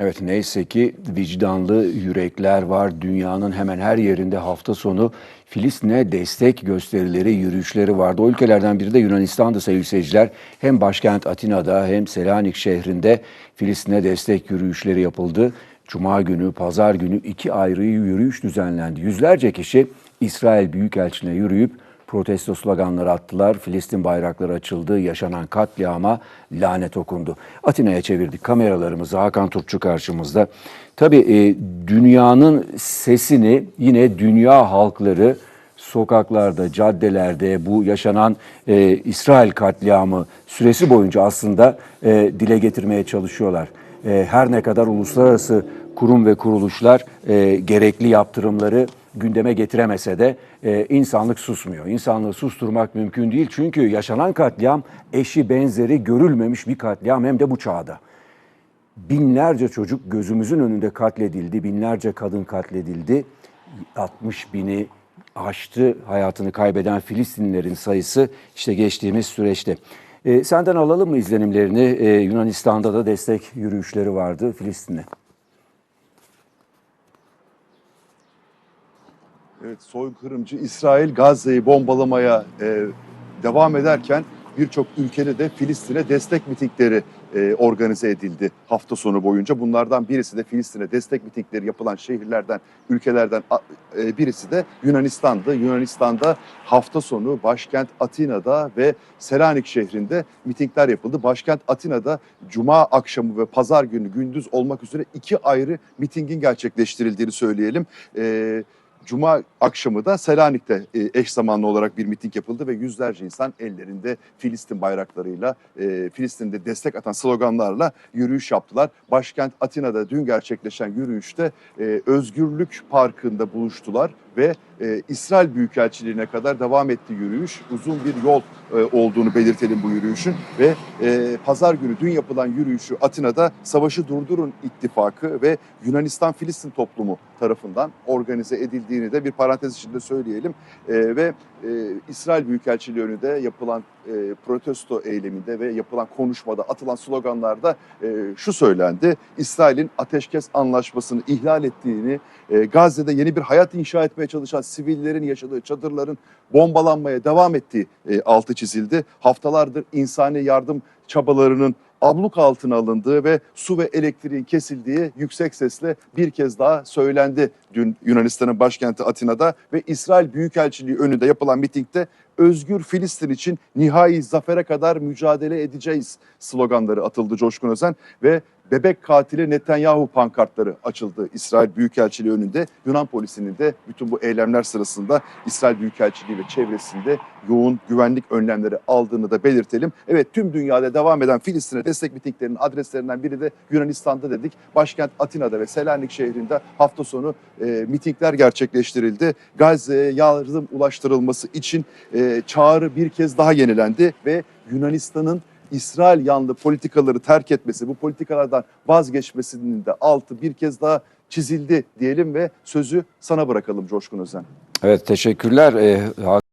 Evet neyse ki vicdanlı yürekler var. Dünyanın hemen her yerinde hafta sonu Filistin'e destek gösterileri, yürüyüşleri vardı. O ülkelerden biri de Yunanistan'dı sevgili seyirciler. Hem başkent Atina'da hem Selanik şehrinde Filistin'e destek yürüyüşleri yapıldı. Cuma günü, pazar günü iki ayrı yürüyüş düzenlendi. Yüzlerce kişi İsrail Büyükelçiliğine yürüyüp protesto sloganları attılar. Filistin bayrakları açıldı. Yaşanan katliama lanet okundu. Atina'ya çevirdik kameralarımızı. Hakan Turpçu karşımızda. Tabii e, dünyanın sesini yine dünya halkları sokaklarda, caddelerde bu yaşanan e, İsrail katliamı süresi boyunca aslında e, dile getirmeye çalışıyorlar. E, her ne kadar uluslararası kurum ve kuruluşlar e, gerekli yaptırımları gündeme getiremese de e, insanlık susmuyor. İnsanlığı susturmak mümkün değil çünkü yaşanan katliam eşi benzeri görülmemiş bir katliam hem de bu çağda. Binlerce çocuk gözümüzün önünde katledildi, binlerce kadın katledildi. 60 bini aştı hayatını kaybeden Filistinlilerin sayısı işte geçtiğimiz süreçte. E, senden alalım mı izlenimlerini? E, Yunanistan'da da destek yürüyüşleri vardı Filistin'e. Evet, soykırımcı İsrail Gazze'yi bombalamaya e, devam ederken birçok ülkede de Filistin'e destek mitingleri e, organize edildi hafta sonu boyunca. Bunlardan birisi de Filistin'e destek mitingleri yapılan şehirlerden, ülkelerden e, birisi de Yunanistan'dı. Yunanistan'da hafta sonu başkent Atina'da ve Selanik şehrinde mitingler yapıldı. Başkent Atina'da Cuma akşamı ve Pazar günü gündüz olmak üzere iki ayrı mitingin gerçekleştirildiğini söyleyelim. E, Cuma akşamı da Selanik'te e, eş zamanlı olarak bir miting yapıldı ve yüzlerce insan ellerinde Filistin bayraklarıyla, e, Filistin'de destek atan sloganlarla yürüyüş yaptılar. Başkent Atina'da dün gerçekleşen yürüyüşte e, Özgürlük Parkı'nda buluştular ve İsrail Büyükelçiliğine kadar devam etti yürüyüş. Uzun bir yol olduğunu belirtelim bu yürüyüşün ve pazar günü dün yapılan yürüyüşü Atina'da Savaşı Durdurun İttifakı ve Yunanistan-Filistin toplumu tarafından organize edildiğini de bir parantez içinde söyleyelim. E, ve e, İsrail Büyükelçiliği önünde yapılan e, protesto eyleminde ve yapılan konuşmada atılan sloganlarda e, şu söylendi. İsrail'in ateşkes anlaşmasını ihlal ettiğini, e, Gazze'de yeni bir hayat inşa etmeye çalışan sivillerin yaşadığı çadırların bombalanmaya devam ettiği e, altı çizildi. Haftalardır insani yardım çabalarının abluk altına alındığı ve su ve elektriğin kesildiği yüksek sesle bir kez daha söylendi. Dün Yunanistan'ın başkenti Atina'da ve İsrail Büyükelçiliği önünde yapılan mitingde özgür Filistin için nihai zafere kadar mücadele edeceğiz sloganları atıldı Coşkun Özen ve bebek katili Netanyahu pankartları açıldı İsrail Büyükelçiliği önünde. Yunan polisinin de bütün bu eylemler sırasında İsrail Büyükelçiliği ve çevresinde yoğun güvenlik önlemleri aldığını da belirtelim. Evet tüm dünyada devam eden Filistin'e destek mitinglerinin adreslerinden biri de Yunanistan'da dedik. Başkent Atina'da ve Selanik şehrinde hafta sonu e, mitingler gerçekleştirildi. Gazze'ye yardım ulaştırılması için e, çağrı bir kez daha yenilendi ve Yunanistan'ın İsrail yanlı politikaları terk etmesi, bu politikalardan vazgeçmesinin de altı bir kez daha çizildi diyelim ve sözü sana bırakalım Coşkun Özen. Evet teşekkürler. E,